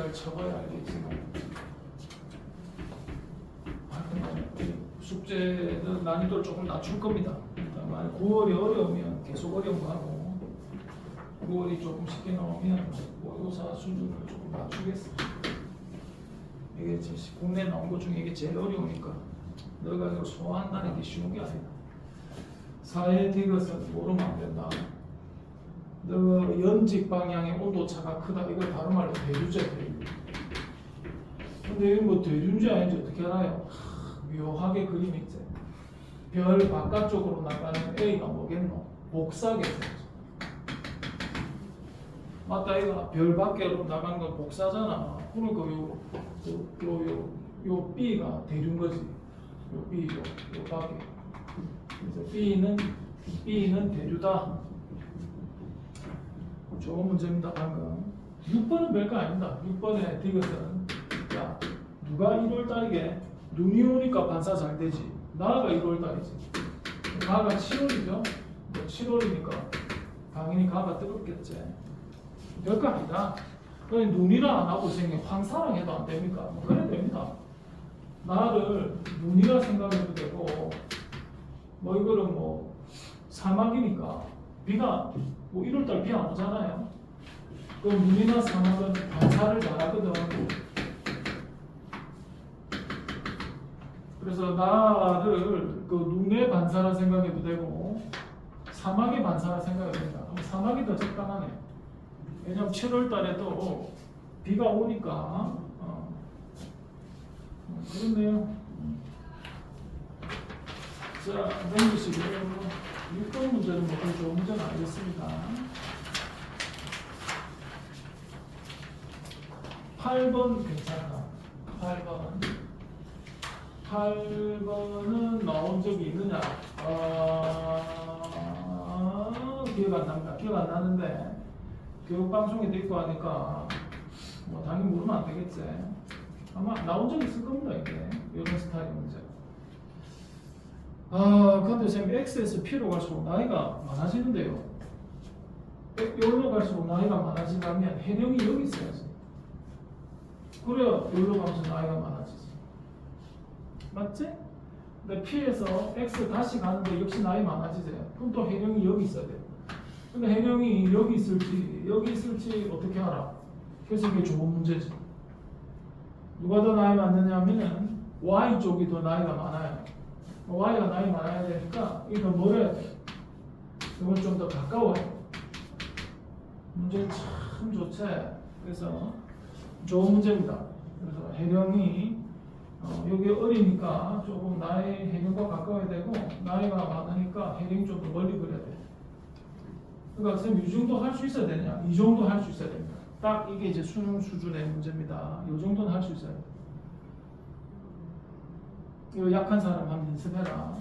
잘 쳐봐야 알겠지만 아, 숙제는 난이도를 조금 낮출 겁니다. 만약 9월이 어려우면 계속 어려운 거 하고 9월이 조금 쉽게 나오면 모의고사 수준을 조금 낮추겠습니다. 이게 제 국내 나온 것 중에 이게 제일 어려우니까 너가 이걸 소화한다는 게 쉬운 게 아니다. 사회 디귿은 모르면 안 된다. 너 연직 방향의 온도 차가 크다. 이걸 다른 말로 대류제 대류. 근데 이거 뭐 대류인지 아닌지 어떻게 알아요? 하, 묘하게 그림이 있지. 별 바깥쪽으로 나가는 A가 뭐겠노? 복사겠죠. 맞다 이거 별 밖으로 나간 건 복사잖아. 그러니까 요, 요, 요, 요, 요 B가 대류인 거지. 요 B, 요, 요 밖에. 그래서 B는 B는 대류다. 좋은 문제입니다 방금. 6번은 별거 아닙니다. 6번에 디귿은 자 누가 1월 달이게 눈이 오니까 반사 잘 되지. 나가 1월 달이지. 가가 7월이죠. 7월이니까 당연히 가가 뜨겁겠지. 별거 아니다. 그냥 눈이라 안 하고 생긴 황사랑 해도 안 됩니까? 뭐 그래 됩니다. 나를 눈이라 생각해도 되고 뭐 이거는 뭐 사막이니까 비가 뭐 1월달 비 안 오잖아요. 그 눈이나 사막은 반사를 잘하거든. 그래서 나를 그 눈의 반사라 생각해도 되고 사막의 반사라 생각해도 된다. 사막이 더 적당하네. 왜냐면 7월달에도 비가 오니까 어. 어, 그렇네요. 자, 넘기시고요. 6번 문제는 뭐 그렇게 좋은 문제는 아니겠습니다. 8번 괜찮다. 8번. 8번은 나온 적이 있느냐? 아, 기억 안 납니다. 기억 안 나는데, 교육방송에도 있고 하니까, 뭐, 당연히 모르면 안 되겠지. 아마 나온 적 있을 겁니다, 이게. 이런 스타일의 문제. 아, 근데 쌤 X에서 P로 갈수록 나이가 많아지는데요. 여기로 갈수록 나이가 많아지려면 해령이 여기 있어야지. 그래야 여기로 가면서 나이가 많아지지. 맞지? 근데 P에서 X 다시 가는데 역시 나이 많아지세요. 그럼 또 해령이 여기 있어야 돼요. 근데 해령이 여기 있을지 여기 있을지 어떻게 알아? 그래서 이게 좋은 문제지. 누가 더 나이 많느냐 하면은 Y 쪽이 더 나이가 많아요. Y가 나이 많아야 되니까 이거 멀어야 돼. 이건 좀더 가까워요. 문제 참 좋지. 그래서 좋은 문제입니다. 그래서 해령이 어, 여기 어리니까 조금 나이 해령과 가까워야 되고 나이가 많으니까 해령이 좀 더 멀리 그려야 돼. 그러니까 선생님 이 정도 할 수 있어야 되냐? 이 정도 할 수 있어야 됩니다. 딱 이게 이제 수능 수준의 문제입니다. 이 정도는 할 수 있어야 돼. 이거 약한 사람 한번 연습해라.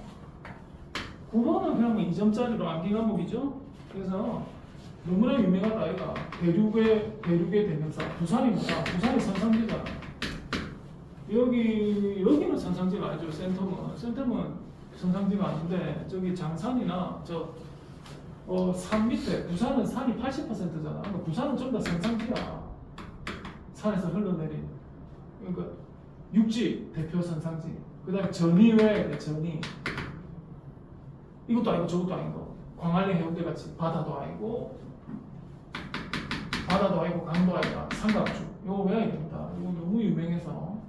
9번은 그냥 뭐 2점짜리로 암기 과목이죠. 그래서 너무나 유명하다 아이가 대륙의 대륙의 대명사 부산이 뭐야? 부산이 선상지잖아. 여기 여기는 선상지가 아니죠. 센텀은 센텀은 선상지가 아닌데 저기 장산이나 저 어, 산 밑에 부산은 산이 80%잖아. 그러니까 부산은 좀 더 선상지야. 산에서 흘러내린. 그러니까 육지 대표 선상지. 그 다음에 전이 왜 전이. 이것도 아니고 저것도 아니고 광안리 해운대 같이 바다도 아니고 바다도 아니고 강도 아니고 삼각주. 이거 외워야 됩니다. 이거 너무 유명해서.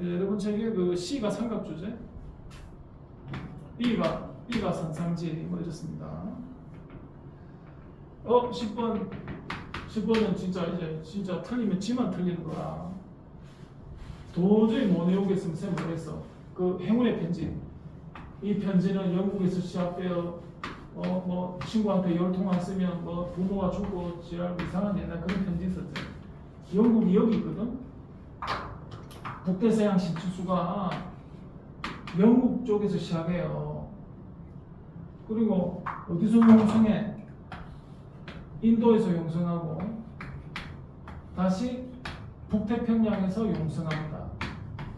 예, 여러분 책에 그 C가 삼각주제, B가 B가 선상지 뭐 이렇습니다. 어 10번 10번은 진짜 이제 진짜 틀리면 지만 틀리는 거라. 도저히 못 외우겠으면 쌤 모르겠어. 그 행운의 편지. 이 편지는 영국에서 시작되어 어 뭐 친구한테 열 통화 쓰면 뭐 부모가 죽고 지랄 이상한 옛날 그런 편지 있었지. 영국이 여기 있거든. 북대서양 신추수가 영국 쪽에서 시작해요. 그리고 어디서 용성해? 인도에서 용성하고 다시 북태평양에서 용성합니다.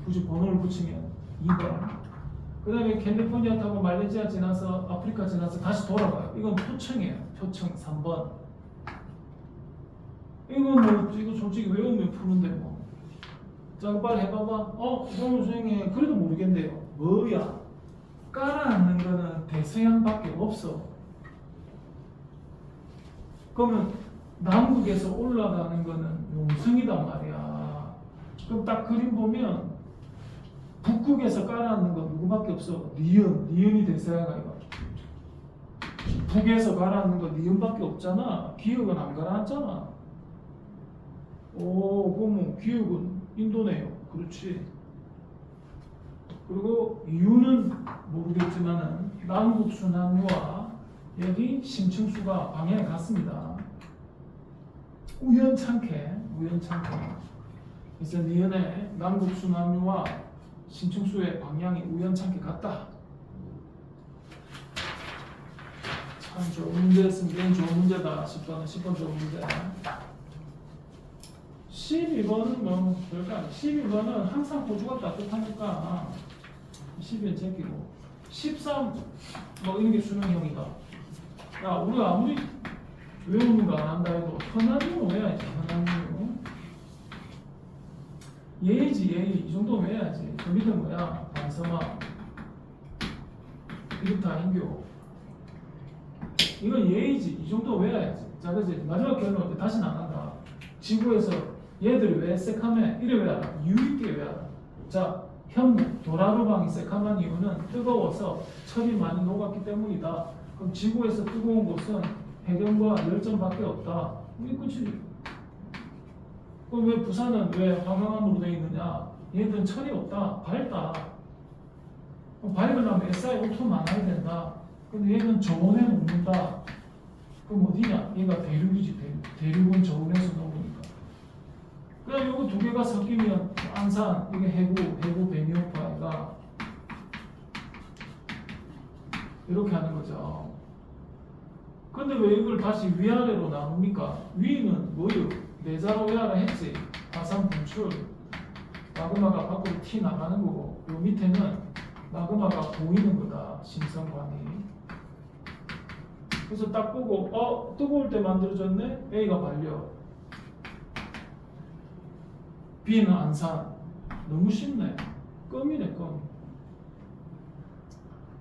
굳이 번호를 붙이면 2번. 그 다음에 캘리포니아 타고 말레이시아 지나서 아프리카 지나서 다시 돌아가요. 이건 표청이에요. 표청 3번. 이거 뭐 이거 솔직히 외우면 푸는데 뭐. 자 빨리 해봐봐. 어 이거는 선생님 그래도 모르겠네요. 뭐야? 깔아앉는 거는 대서양밖에 없어. 그러면 남북에서 올라가는 거는 용성이단 말이야. 그럼 딱 그림 보면 북극에서 깔아앉는 건 누구밖에 없어. 니은, 니은이 대서양아 이거. 북에서 가라앉는 거 니은밖에 없잖아. 기억은 안 가라앉잖아. 오, 그러면 기억은 인도네요. 그렇지. 그리고 이유는 모르겠지만은 남북 순환과 여기 심층수가 방향이 같습니다. 우연찮게, 우연찮게. 그래서 니은의 남북 순환과 심층수의 방향이 우연찮게 같다. 참 좋은 문제였으면 좋은 문제다. 10번은 10번 좋은 문제. 12번은 뭐 별거 아니야. 12번은 항상 호주가 따뜻하니까 12번 제끼고 13, 뭐 이런 게 수능형이다. 야, 우리가 아무리 외우는 거 안 한다 해도 흔한 이유 외워야지, 흔한 이유. 예의지, 예의. 이 정도 외워야지. 그 밑에 뭐야? 반성아. 이렇다, 인교. 이건 예의지. 이 정도 외워야지. 자, 그지 마지막 결론 안 한다. 지구에서 얘들이 왜 새카매? 이래 외워라. 이유 있게 외워라. 자, 현무, 도라루방이 새카만 이유는 뜨거워서 철이 많이 녹았기 때문이다. 그럼 지구에서 뜨거운 곳은 해경과 열전밖에 없다. 이게 끝이지. 그럼 왜 부산은 왜 화강암으로 되어 있느냐? 얘들은 철이 없다. 밝다. 밝으려면 SiO2 많아야 된다. 근데 얘는 저온에 녹는다. 그럼 어디냐? 얘가 대륙이지 대륙. 대륙은 저온에서 녹으니까. 그럼 요거 두 개가 섞이면 안산 이게 해구 해구 베니오파가 이렇게 하는 거죠. 근데 왜 이걸 다시 위아래로 나눕니까? 위는 뭐요? 내자로 외하라 했지. 화산 분출. 마그마가 밖으로 튀 나가는 거고 요 밑에는 마그마가 보이는 거다. 심성관이. 그래서 딱 보고 어 뜨거울 때 만들어졌네. A가 반려. B는 안산. 너무 쉽네. 껌이네 껌.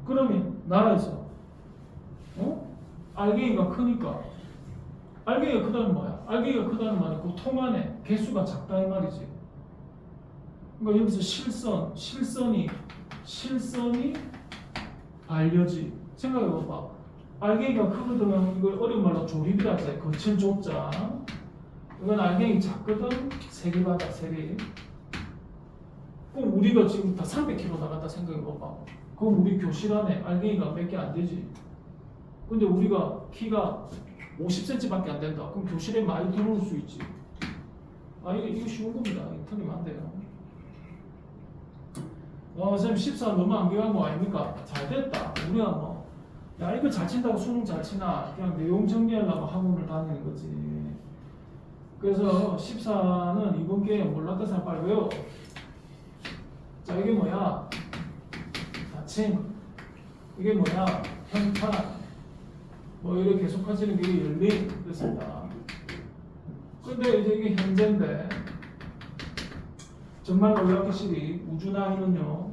그러면 나라에서 어? 알갱이가 크니까 알갱이가 크다는 뭐야? 알갱이가 크다는 말은 그통 안에 개수가 작다 이 말이지. 그러니까 여기서 실선, 실선이 실선이 반려지. 생각해봐봐. 알갱이가 크거든. 이걸 어려운 말로 조립이라지. 거친 조자. 이건 알갱이 작거든. 세개 받아 세 개. 그럼 우리가 지금 다 300kg 나갔다 생각해봐봐. 그럼 우리 교실 안에 알갱이가 몇 개 안 되지. 근데 우리가 키가 50cm밖에 안 된다. 그럼 교실에 많이 들어올 수 있지. 아 이거, 이거 쉬운 겁니다. 틀리면 안 돼요. 어, 선생님 14 너무 안경한 거 아닙니까? 잘 됐다. 우리가 뭐, 야, 이거 잘 친다고 수능 잘 치나? 그냥 내용 정리하려고 학원을 다니는 거지. 그래서 14는 이번 기회에 몰랐던 사람 빨리 외워. 자, 이게 뭐야? 다침. 이게 뭐야? 현판. 뭐 이렇게 계속 하시는 게 열린 됐습니다. 근데 이제 이게 현재인데 정말 놀랍게 시기 우주 나이는요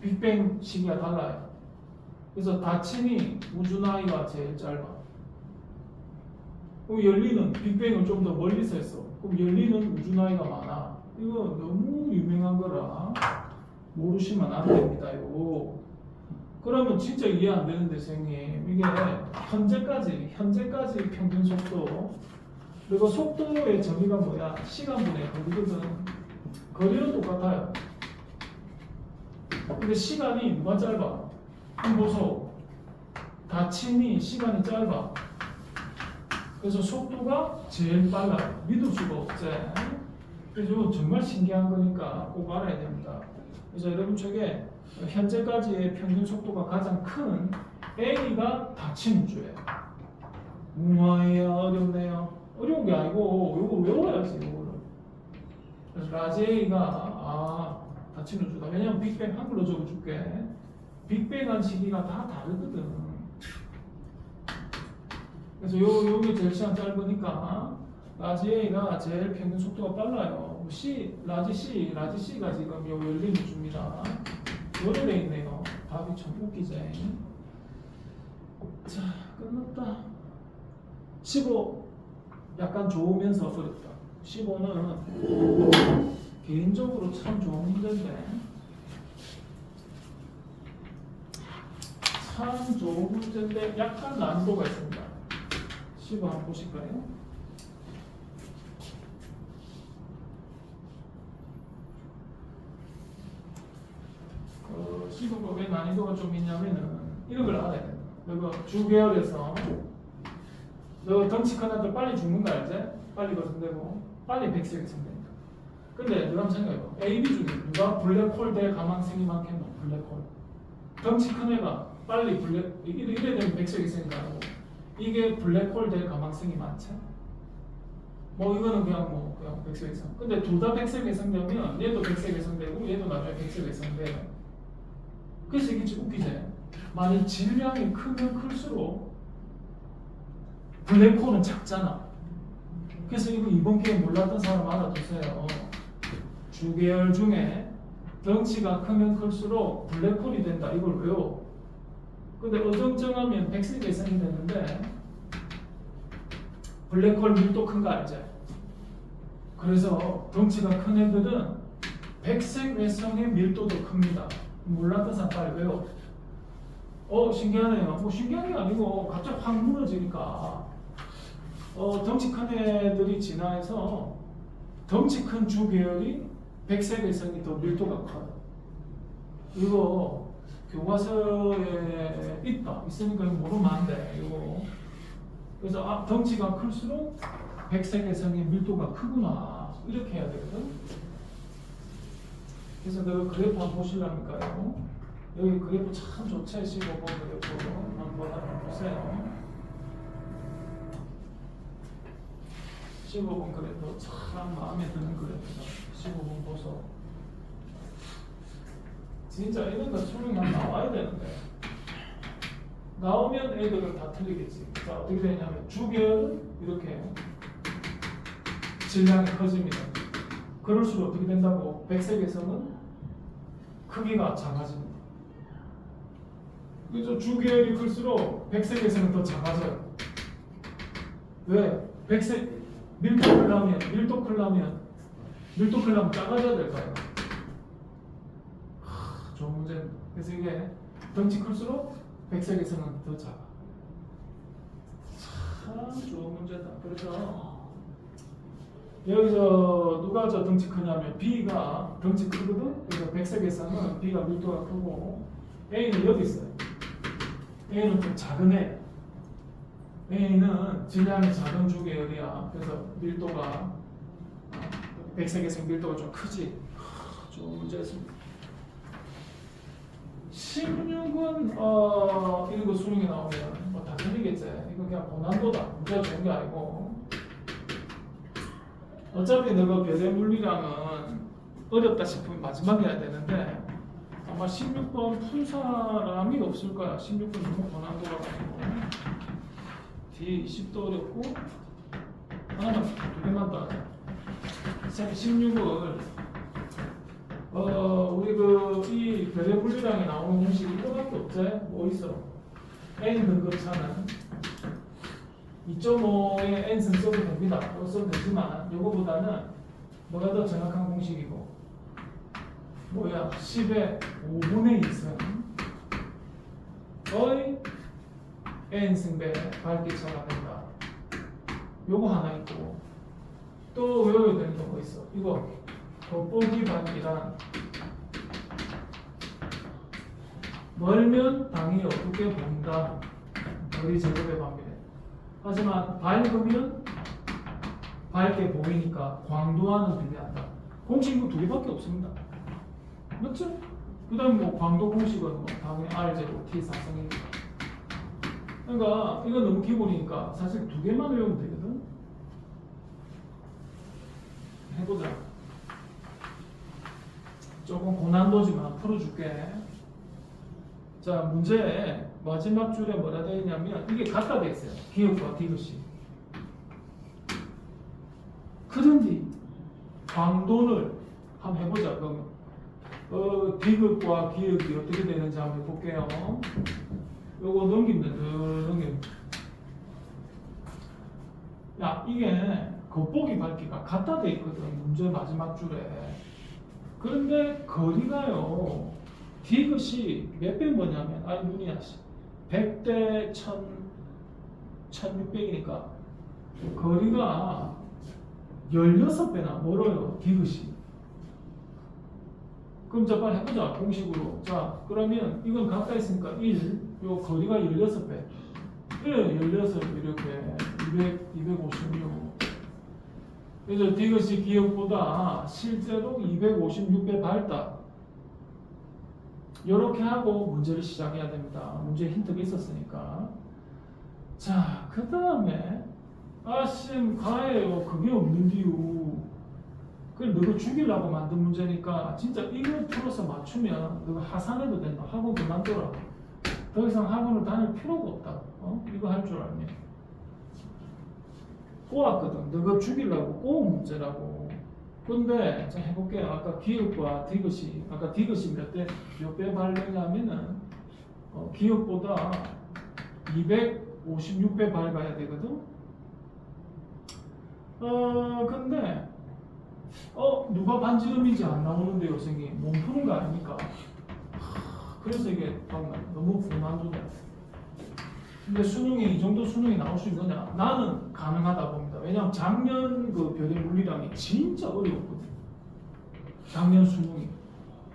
빅뱅 시기가 달라요. 그래서 다침이 우주 나이가 제일 짧아. 그럼 열리는 빅뱅은 좀더 멀리서 했어. 그럼 열리는 우주 나이가 많아. 이거 너무 유명한 거라 모르시면 안 됩니다요. 그러면 진짜 이해 안 되는데 선생님 이게 현재까지 현재까지 평균 속도 그리고 속도의 정의가 뭐야? 시간분의 거리거든. 거리는 똑같아요. 근데 시간이 누가 짧아? 한번 보소. 다침이 시간이 짧아. 그래서 속도가 제일 빨라요. 믿을 수가 없지. 그래서 정말 신기한 거니까 꼭 알아야 됩니다. 그래서 여러분 쪽에 현재까지의 평균 속도가 가장 큰 A가 닫힌 우주예요. 우와야 어렵네요. 어려운 게 아니고 요거 외워야지 요거를. 그래서 라지 A가 아 닫힌 우주다. 왜냐면 빅뱅 한글로 적어줄게. 빅뱅한 시기가 다 다르거든. 그래서 요 요게 제일 시간 짧으니까 라지 A가 제일 평균 속도가 빨라요. C, 라지 C, 라지 C가 지금 요 열림을 줍니다. 돼 있네요. 답이 참 웃기지. 자, 끝났다. 15 약간 좋으면서 어렵다. 15는 개인적으로 참 좋은 문제인데 참 좋은 문제인데 약간 난이도가 있습니다. 15 한번 보실까요? 그 15가 왜 난이도가 좀 있냐면은 이런 걸 알아야 돼. 이거 주계열에서 너 덩치 큰 애들 빨리 죽는 거 알지? 빨리 거듭되고 빨리 백색이 생긴다. 근데 한번 생각해봐. A, B 중에 누가 블랙홀 될 가망성이 많겠노? 블랙홀. 덩치 큰 애가 빨리 블랙 이래, 이래 되면 백색이 생긴다고. 이게 블랙홀 될 가망성이 많지? 뭐 이거는 그냥 뭐 그냥 백색 예상. 근데 둘 다 백색 예상되면 얘도 백색 예상되고 얘도 나중에 백색 예상돼. 그래서 이게 좀 웃기지. 만약 질량이 크면 클수록 블랙홀은 작잖아. 그래서 이거 이번 기회에 몰랐던 사람 알아두세요. 주계열 중에 덩치가 크면 클수록 블랙홀이 된다. 이걸 외워. 근데 어정쩡하면 백색 예상이 되는데 블랙홀 밀도 큰 거 알지? 그래서 덩치가 큰 애들은 백색 외성의 밀도도 큽니다. 몰랐던 빨리 외워. 어 신기하네요. 뭐 신기한 게 아니고 갑자기 확 무너지니까 어 덩치 큰 애들이 진화해서 덩치 큰 주 계열이 백색 외성이 더 밀도가 커요. 이거 교과서에 있다. 있으니까 모르면 안 돼. 이거 그래서 아, 덩치가 클수록 백색외성의 밀도가 크구나 이렇게 해야 되거든. 그래서 내가 그래프 한번 보실랍니까요? 여기 그래프 참 좋지 15번 그래프 한번 보세요. 15번 그래프 참 마음에 드는 그래프다. 15번 보소. 진짜 이런 거한 나와야 되는데. 나오면 애들은 다 틀리겠지. 자, 어떻게 되냐면 주계열은 이렇게 질량이 커집니다. 그럴수록 어떻게 된다고? 백색에서는 크기가 작아집니다. 그래서 주계열이 클수록 백색에서는 더 작아져요. 왜? 백색 밀도 클라면 밀도 클라면 밀도 클라면 작아져야 될까요? 하, 좋은 문제. 그래서 이게 덩치 클수록 백색에서는 더 작아. 참 좋은 문제다. 그래서 여기서 누가 저 덩치 크냐면 B가 덩치 크거든. 그래서 백색에서는 B가 밀도가 크고 A는 여기 있어요. A는 좀 작은 애. A는 질량이 작은 주계열이야. 그래서 밀도가 어, 백색에서 밀도가 좀 크지. 하, 좋은 문제였습니다. 16은 어 이런 거 수능에 나오면 뭐다 틀리겠지. 이거 그냥 고난도다. 문제가 좋은 게 아니고. 어차피 너가 배대 물리량은 어렵다 싶으면 마지막에 해야 되는데 아마 16번 푼 사람이 없을 거야. 16번 너무 고난도가 가지고 뒤에 20도 어렵고 하나만 두 개만 더 하자. 쌤 16을 어 우리 그이 배대 분리량이 나오는 공식이 이거밖에 없지? 뭐 있어? n 등급 차는 2.5의 n승 써도 됩니다. 써도 되지만 이거보다는 뭐가 더 정확한 공식이고 뭐야 10의 5분의 2승 의 n승배 밝기차가 된다. 요거 하나 있고 또 외워야 되는 거 뭐 있어? 이거 돋보기 밝기란 멀면 당이 어둡게 보인다. 거리 제곱에 반비례. 하지만 밝으면 밝게 보이니까 광도와는 비례한다. 공식은 두 개밖에 없습니다. 맞죠? 그 다음에 뭐 광도 공식은 뭐 당연히 R 제곱 T 사성이니까. 그러니까 이건 너무 기본이니까 사실 두 개만 외우면 되거든. 해보자. 조금 고난도지만 풀어줄게. 자, 문제 마지막 줄에 뭐라 되어 있냐면 이게 같다 돼 있어요. 기억과 디귿이. 광도를 한번 해보자. 그러면 어, 디귿과 기역이 어떻게 되는지 한번 해볼게요. 요거 넘기면 돼. 더 넘기면 돼. 야, 이게 겉보기 밝기가 같다 돼 있거든. 문제 마지막 줄에. 그런데 거리가요. 디귿이 몇 배 뭐냐면, 아니, 눈이야. 100대 1000, 1600이니까 거리가 16배나 멀어요. 디귿이. 그럼 자 빨리 해보자 공식으로 자 그러면 이건 가까이 있으니까 1, 요 거리가 16배 예, 16 이렇게 200, 256 그래서 디귿이 기억보다 실제로 256배 밝다 이렇게 하고 문제를 시작해야 됩니다 문제 힌트가 있었으니까 자 그 다음에 아쌤 가예요 그게 없는디요 그걸 너가 죽이려고 만든 문제니까 진짜 이걸 풀어서 맞추면 너가 하산해도 된다. 학원 그만둬라. 더 이상 학원을 다닐 필요가 없다. 어? 이거 할 줄 알면. 꼬았거든. 너가 죽이려고 꼬은 문제라고. 근데 자 해볼게요. 아까 기억과 디귿이 아까 디귿이 몇대몇배 밝느냐면은 어, 기억보다 256배 밝아야 되거든. 어 근데 어 누가 반지름인지 안 나오는데요 선생님 몸 푸는 거 아닙니까? 하, 그래서 이게 정말 너무 불만두네 근데 수능에 이 정도 수능이 나올 수 있느냐? 나는 가능하다 봅니다 왜냐면 작년 그 별의 물리량이 진짜 어려웠거든 작년 수능이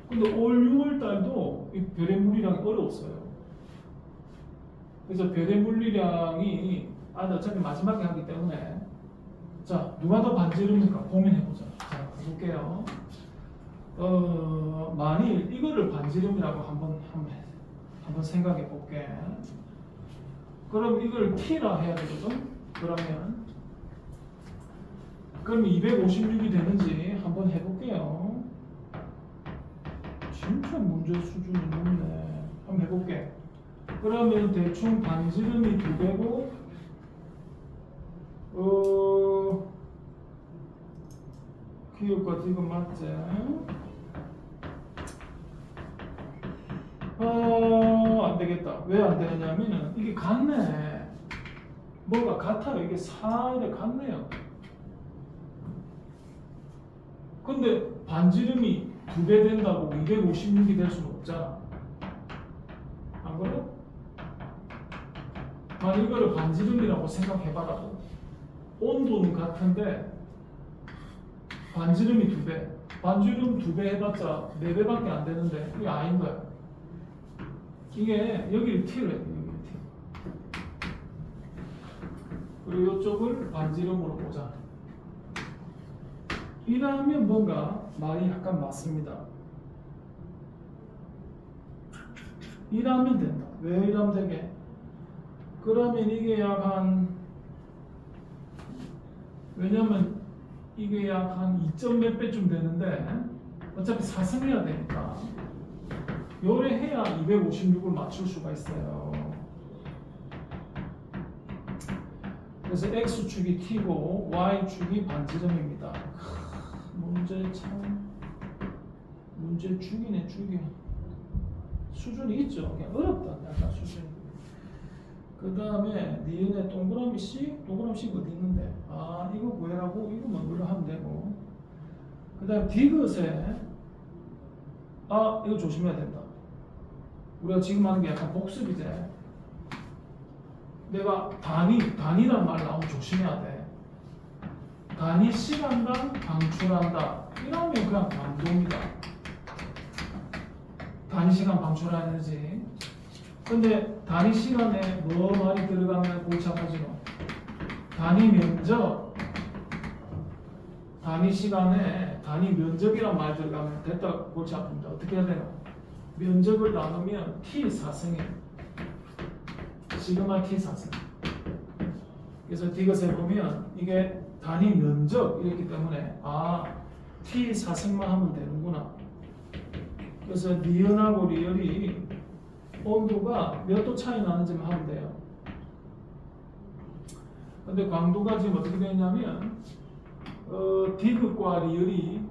근데 올 6월 달도 이 별의 물리량이 어려웠어요 그래서 별의 물리량이 아 어차피 마지막에 하기 때문에 자 누가 더 반지름입니까? 고민해보자 자 볼게요. 어, 만일 이거를 반지름이라고 한번 한번 한번 생각해 볼게. 그럼 이걸 t라 해야 되거든. 그러면 그럼 256이 되는지 한번 해볼게요. 진짜 문제 수준이 높네. 한번 해볼게. 그러면 대충 반지름이 두 배고 어. 기업과 디귿 맞지? 어, 안 되겠다. 왜 안 되느냐면은 이게 같네. 뭐가 같아요. 이게 4에 같네요. 근데 반지름이 두 배 된다고 256이 될 수는 없잖아. 안 그래? 만 이거를 반지름이라고 생각해봐라. 온도는 같은데 반지름이 두 배. 반지름 두 배 해봤자 네 배밖에 안 되는데 이게 아닌 거야. 이게 여기를 t로 해. 여기를 t. 그리고 이쪽을 반지름으로 보자. 이라면 뭔가 말이 약간 맞습니다. 이라면 된다. 왜 이라면 되게? 그러면 이게 약 한 왜냐면 이게 약 한 2점 몇 배쯤 되는데 어차피 4승해야 되니까 요래 해야 256을 맞출 수가 있어요. 그래서 x축이 t고 y축이 반지름입니다. 문제 참 문제 죽이네 죽이 수준이 있죠. 그냥 어렵다 약간 수준이. 그 다음에 니은에 동그라미 C, 동그라미 C 어디 있는데? 아 이거 구해라고 이거만 물로 하면 되고. 그 다음 디귿에 아 이거 조심해야 된다. 우리가 지금 하는 게 약간 복습이지. 내가 단위 단위란 말 나오면 조심해야 돼. 단위 시간당 방출한다. 이러면 그냥 방동이다. 단위 시간 방출하는지. 근데 단위 시간에 뭐 많이 들어가면 골치 아파지노? 단위 면적, 단위 시간에 단위 면적이란 말 들어가면 됐다 골치 아픕니다. 어떻게 해야 되나? 면적을 나누면 t 4승에 시그마 t 4승. 그래서 디귿에 보면 이게 단위 면적 이렇기 때문에 아 t 4승만 하면 되는구나. 그래서 리얼하고 리얼이 온도가 몇 도 차이 나는지만 하면 돼요. 근데 광도가 지금 어떻게 되냐면 어, 디귿과 리을이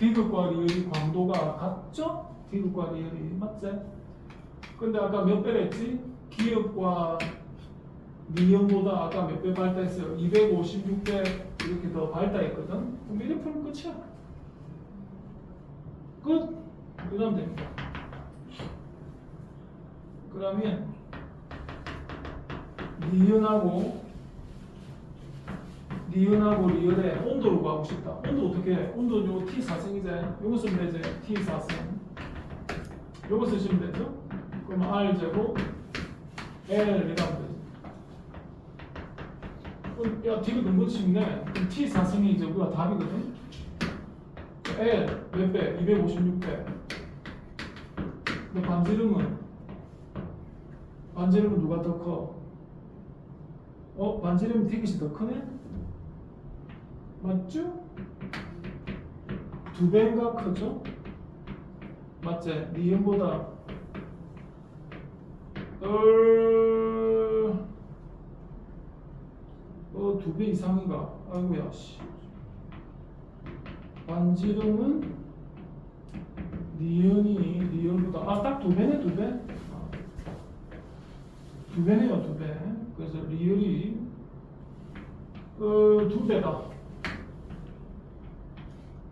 디귿과 리을이 광도가 같죠? 디귿과 리을이 맞지? 근데 아까 몇 배를 했지? 기역과 리을보다 아까 몇 배 발달했어요? 256배 이렇게 더 발달했거든? 그럼 이렇게 풀면 끝이야 끝! 그 다음 됩니다 그러면 니은하고 니은하고 리을의 온도를 구하고 싶다. 온도 어떻게 해? 온도 요 T4승이제 요거 쓰면 되지. T4승. 요거 쓰시면 되죠? 그럼 R 제곱 L 이라면 되지. 그럼 야 쉽네. 그럼 T4승이 이제 우리가 답이거든. L 몇 배? 256배. 근데 반지름은 반지름은 누가 더 커? 어? 반지름 디귿이 더 크네? 맞죠? 두 배인가 크죠? 맞지? 니은보다 어... 어, 두 배 이상인가? 아이고야, 씨. 반지름은 니은이 니은보다 아, 딱 두 배네, 두 배. 아. 두 배네요, 두 배. 그래서 리을이 어, 두 배다.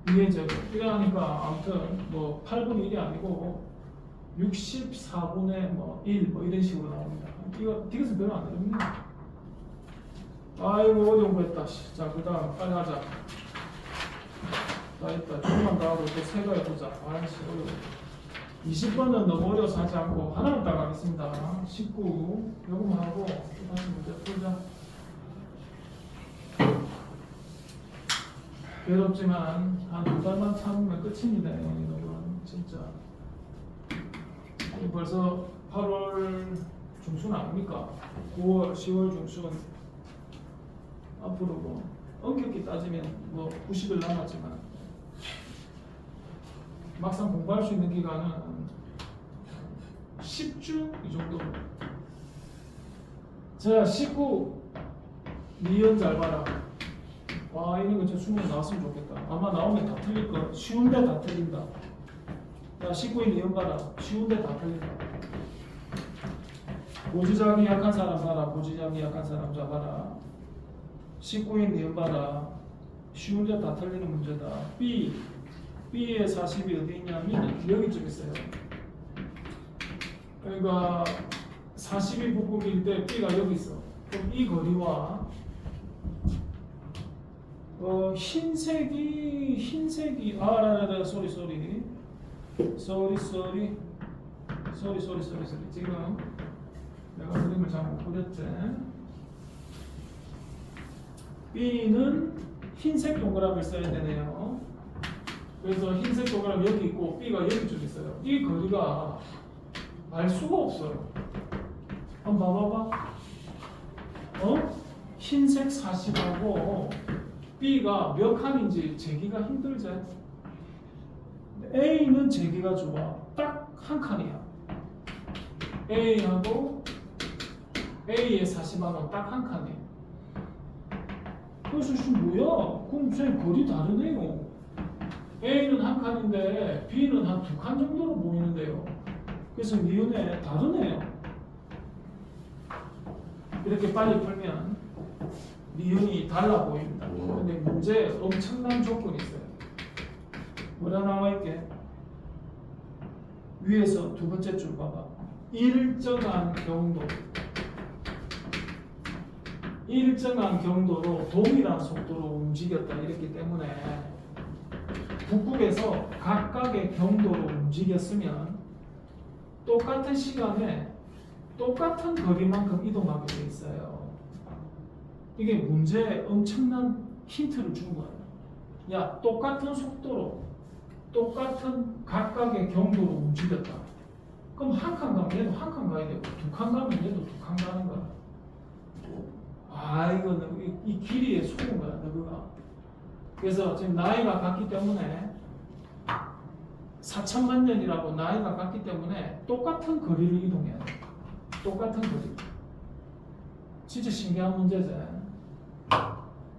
이게 제곱. 이러니까 아무튼 뭐 8분의 1이 아니고 64분의 뭐 1 뭐 이런 식으로 나옵니다. 이거 디귿은 별로 안 어렵니다. 아이고. 씨. 자 그다음 빨리 하자. 다 했다. 조금만 더 하고 또 새거 해보자. 아이씨 어려워. 20번은 너무 어려워서 하지 않고 하나만 딱 하겠습니다. 19 요거만 하고 또 다시 문제 풀자. 괴롭지만 한 두 달만 참으면 끝입니다. 여러분 진짜. 벌써 8월 중순 아닙니까? 9월, 10월 중순 앞으로 뭐 엄격히 따지면 뭐 90일 남았지만 막상 공부할 수 있는 기간은 10주 이 정도. 자, 19 미연 잘 봐라. 와, 이런 거저 수능 나왔으면 좋겠다. 아마 나오면 다 틀릴 거. 쉬운데 다 틀린다. 자, 19인 미연 봐라. 쉬운데 다 틀린다. 고지장이 약한 사람 봐라. 고지장이 약한 사람 잡아라. 19인 미연 봐라. 쉬운데 다 틀리는 문제다. B B의 40이 어디 있냐면 여기쯤 있어요. 그러니까 40이 북극일 때 B가 여기 있어. 그럼 이 거리와 어, 흰색이 흰색이 아라라라 소리 소리 소리 소리 소리 소리 소리 소리 지금 내가 그림을 잘 못 그렸지. B는 흰색 동그라미를 써야 되네요. 그래서 흰색 동그라미 여기 있고 B가 여기쯤 있어요. 이 거리가 알 수가 없어요. 한번 봐봐봐. 어? 흰색 40하고 B가 몇 칸인지 재기가 힘들지. A는 재기가 좋아. 딱 한 칸이야. A하고 A의 40하고 딱 한 칸이에요. 지금 뭐야? 그럼 쌤 거리 다르네요. A는 한 칸인데 B는 한 두 칸 정도로 보이는데요. 그래서 미은에 다르네요. 이렇게 빨리 풀면 미은이 달라 보입니다. 근데 문제에 엄청난 조건이 있어요. 뭐라 나와 있게? 위에서 두 번째 줄 봐봐. 일정한 경도. 일정한 경도로 동일한 속도로 움직였다 이랬기 때문에 북극에서 각각의 경도로 움직였으면 똑같은 시간에 똑같은 거리만큼 이동하게 돼 있어요. 이게 문제에 엄청난 힌트를 준 거예요. 야, 똑같은 속도로 똑같은 각각의 경도로 움직였다. 그럼 한 칸 가면 얘도 한 칸 가야 되고 두 칸 가면 얘도 두 칸 가는 거야. 아 이거 이, 이 길이에 속은 거야 너구가 그래서 지금 나이가 같기 때문에 4천만 년이라고 나이가 같기 때문에 똑같은 거리를 이동해야 돼. 똑같은 거리. 진짜 신기한 문제지.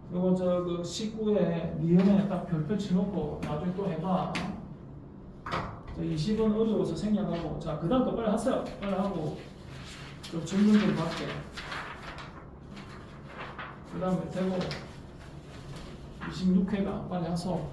그리고 저그 19에 니은에 딱 별표 치놓고 나중에 또 해봐. 20은 어려워서 생략하고. 자 그 다음 거 빨리 하세요. 빨리 하고 좀 질문 좀 받게. 그 다음에 대고 26회가 빨리 하소